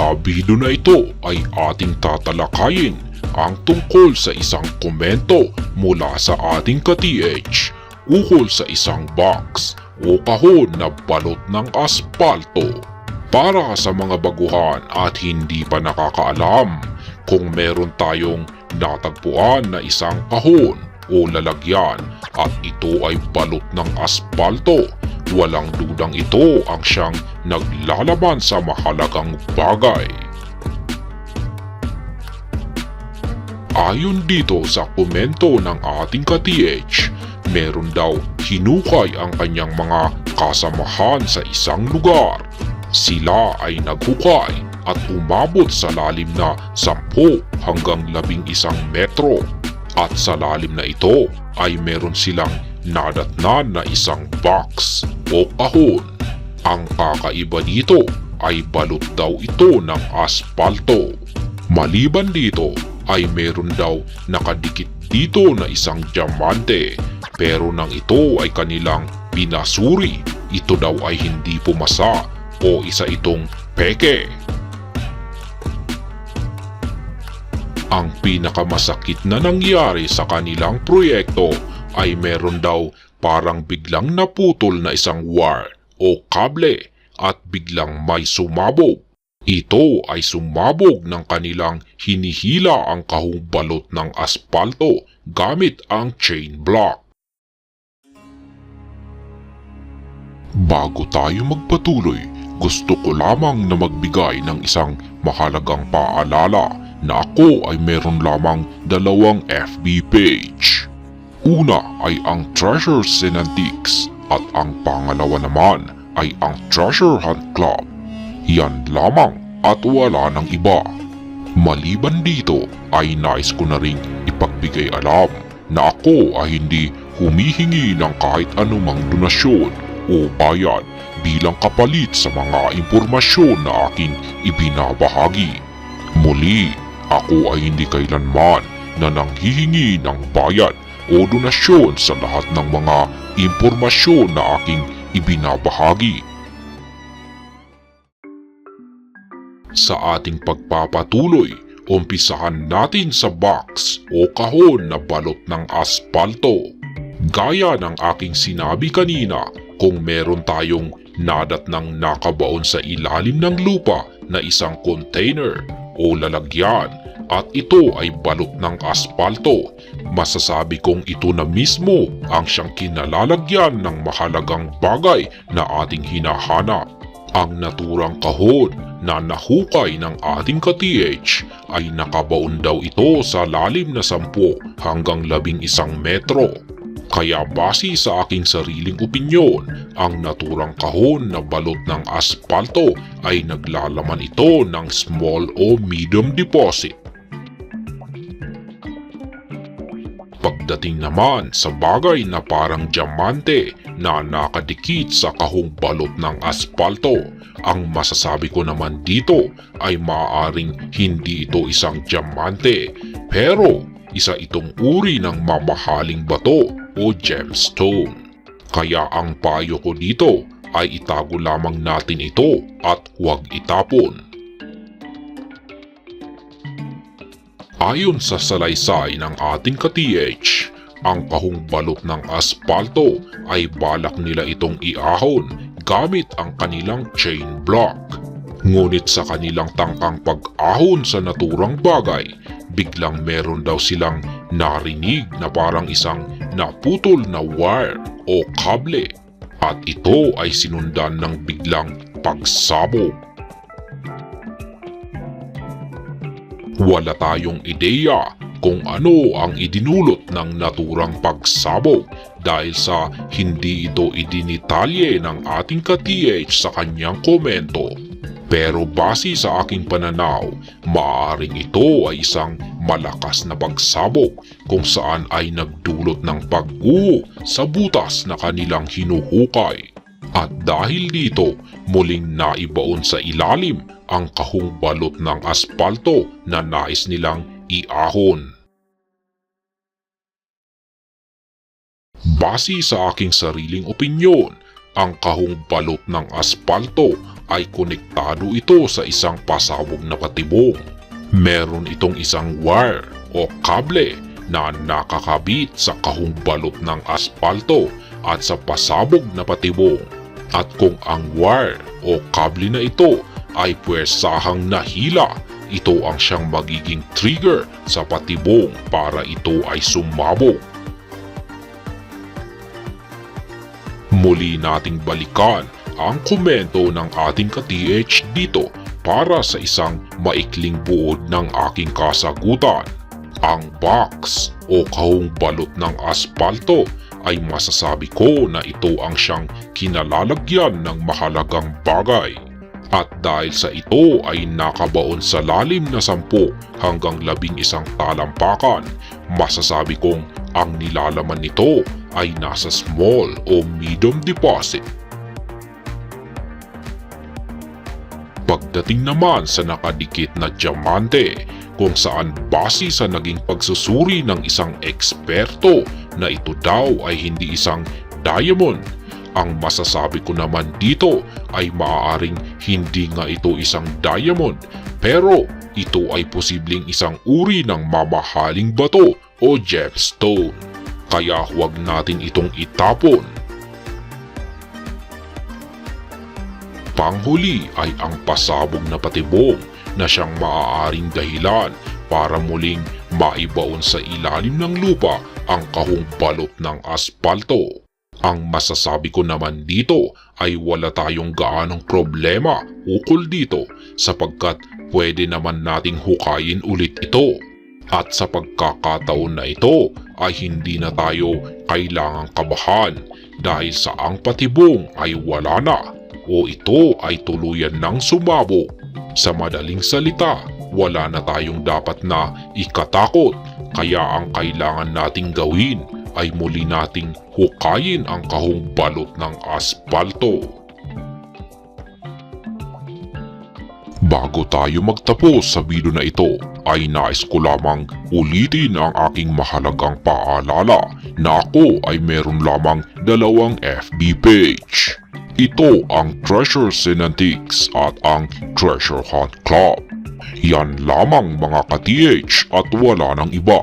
Sa video na ito ay ating tatalakayin ang tungkol sa isang komento mula sa ating ka-TH ukol sa isang box o kahon na balot ng aspalto. Para sa mga baguhan at hindi pa nakakaalam kung meron tayong natagpuan na isang kahon o lalagyan at ito ay balot ng aspalto, walang dudang ito ang siyang naglalaman sa mahalagang bagay. Ayon dito sa komento ng ating ka-TH, meron daw hinukay ang kanyang mga kasamahan sa isang lugar. Sila ay naghukay at umabot sa lalim na 10 hanggang 11 metro. At sa lalim na ito ay meron silang nadatnan na isang box o kahon. Ang kakaiba dito ay balot daw ito ng aspalto. Maliban dito ay meron daw nakadikit dito na isang diamante pero nang ito ay kanilang pinasuri, ito daw ay hindi pumasa o isa itong peke. Ang pinakamasakit na nangyari sa kanilang proyekto ay meron daw parang biglang naputol na isang wire o kable at biglang may sumabog. Ito ay sumabog ng kanilang hinihila ang kahong balot ng aspalto gamit ang chain block. Bago tayo magpatuloy, gusto ko lamang na magbigay ng isang mahalagang paalala na ako ay meron lamang dalawang FB page. Una ay ang Treasures and Antiques at ang pangalawa naman ay ang Treasure Hunt Club. Yan lamang at wala ng iba. Maliban dito ay nais ko na ring ipagbigay alam na ako ay hindi humihingi ng kahit anumang donasyon o bayad bilang kapalit sa mga impormasyon na aking ibinabahagi. Muli, ako ay hindi kailanman na nanghihingi ng bayad o donasyon sa lahat ng mga impormasyon na aking ibinabahagi. Sa ating pagpapatuloy, umpisahan natin sa box o kahon na balot ng aspalto. Gaya ng aking sinabi kanina, kung meron tayong nadat ng nakabaon sa ilalim ng lupa na isang container o lalagyan at ito ay balot ng aspalto, masasabi kong ito na mismo ang siyang kinalalagyan ng mahalagang bagay na ating hinahanap. Ang naturang kahon na nahukay ng ating ka-TH ay nakabaon daw ito sa lalim na 10 hanggang 11 metro. Kaya base sa aking sariling opinyon, ang naturang kahon na balot ng aspalto ay naglalaman ito ng small o medium deposit. Pagdating naman sa bagay na parang diamante na nakadikit sa kahong balot ng aspalto, ang masasabi ko naman dito ay maaaring hindi ito isang diamante pero isa itong uri ng mamahaling bato o gemstone. Kaya ang payo ko dito ay itago lamang natin ito at huwag itapon. Ayon sa salaysay ng ating ka-TH, ang kahong balot ng aspalto ay balak nila itong iahon gamit ang kanilang chain block. Ngunit sa kanilang tangkang pag-ahon sa naturang bagay, biglang meron daw silang narinig na parang isang naputol na wire o kable at ito ay sinundan ng biglang pagsabog. Wala tayong ideya kung ano ang idinulot ng naturang pagsabog dahil sa hindi ito idinitalye ng ating ka-TH sa kanyang komento. Pero base sa aking pananaw, maaaring ito ay isang malakas na pagsabog kung saan ay nagdulot ng pag-uho sa butas na kanilang hinuhukay. At dahil dito, muling naibaon sa ilalim ang kahong balot ng aspalto na nais nilang iahon. Base sa aking sariling opinyon, ang kahong balot ng aspalto ay konektado ito sa isang pasabog na patibong. Meron itong isang wire o kable na nakakabit sa kahong balot ng aspalto at sa pasabog na patibong. At kung ang wire o kable na ito ay puwersahang nahila, ito ang siyang magiging trigger sa patibong para ito ay sumabog. Muli nating balikan ang komento ng ating ka-TH dito para sa isang maikling buod ng aking kasagutan. Ang box o kahong balot ng aspalto ay masasabi ko na ito ang siyang kinalalagyan ng mahalagang bagay. At dahil sa ito ay nakabaon sa lalim na 10 hanggang 11 talampakan, masasabi kong ang nilalaman nito ay nasa small o medium deposit. Pagdating naman sa nakadikit na diamante, kung saan base sa naging pagsusuri ng isang eksperto na ito daw ay hindi isang diamond, ang masasabi ko naman dito ay maaaring hindi nga ito isang diamond pero ito ay posibleng isang uri ng mamahaling bato o gemstone. Kaya huwag natin itong itapon. Panghuli ay ang pasabog na patibong na siyang maaaring dahilan para muling maibaon sa ilalim ng lupa ang kahong balot ng aspalto. Ang masasabi ko naman dito ay wala tayong gaanong problema ukol dito sapagkat pwede naman nating hukayin ulit ito. At sa pagkakataon na ito ay hindi na tayo kailangang kabahan dahil sa ang patibong ay wala na o ito ay tuluyan ng sumabog. Sa madaling salita, wala na tayong dapat na ikatakot kaya ang kailangan nating gawin ay muli nating hukayin ang kahong balot ng aspalto. Bago tayo magtapos sa video na ito, ay nais ko lamang ulitin ang aking mahalagang paalala na ako ay meron lamang dalawang FB page. Ito ang Treasures Antiques at ang Treasure Hunt Club. Yan lamang mga ka-TH at wala nang iba.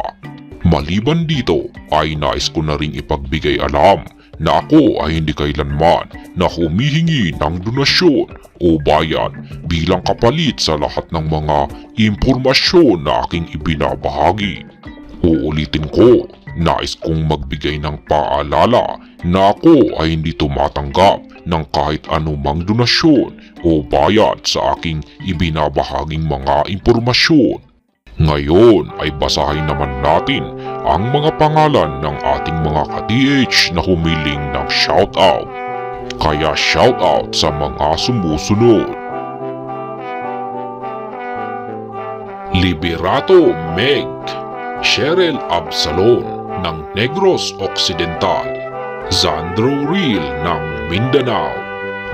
Maliban dito ay nais ko na ring ipagbigay alam na ako ay hindi kailanman na humihingi ng donasyon o bayad bilang kapalit sa lahat ng mga impormasyon na aking ibinabahagi. Uulitin ko, nais kong magbigay ng paalala na ako ay hindi tumatanggap ng kahit anumang donasyon o bayad sa aking ibinabahaging mga impormasyon. Ngayon ay basahin naman natin ang mga pangalan ng ating mga ka-DH na humiling ng shoutout. Kaya shoutout sa mga sumusunod. Liberato Meg Cheryl Absalon ng Negros Occidental. Zandro Real ng Mindanao.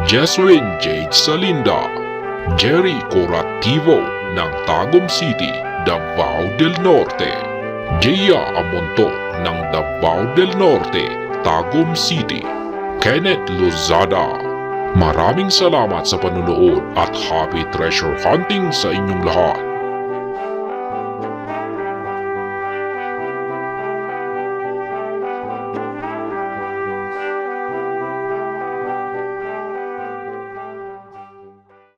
Jeswin Jade Salinda. Jerry Corativo ng Tagum City, Davao del Norte. Gia Amonto ng Davao del Norte, Tagum City. Kenneth Lozada. Maraming salamat sa panunood at happy treasure hunting sa inyong lahat.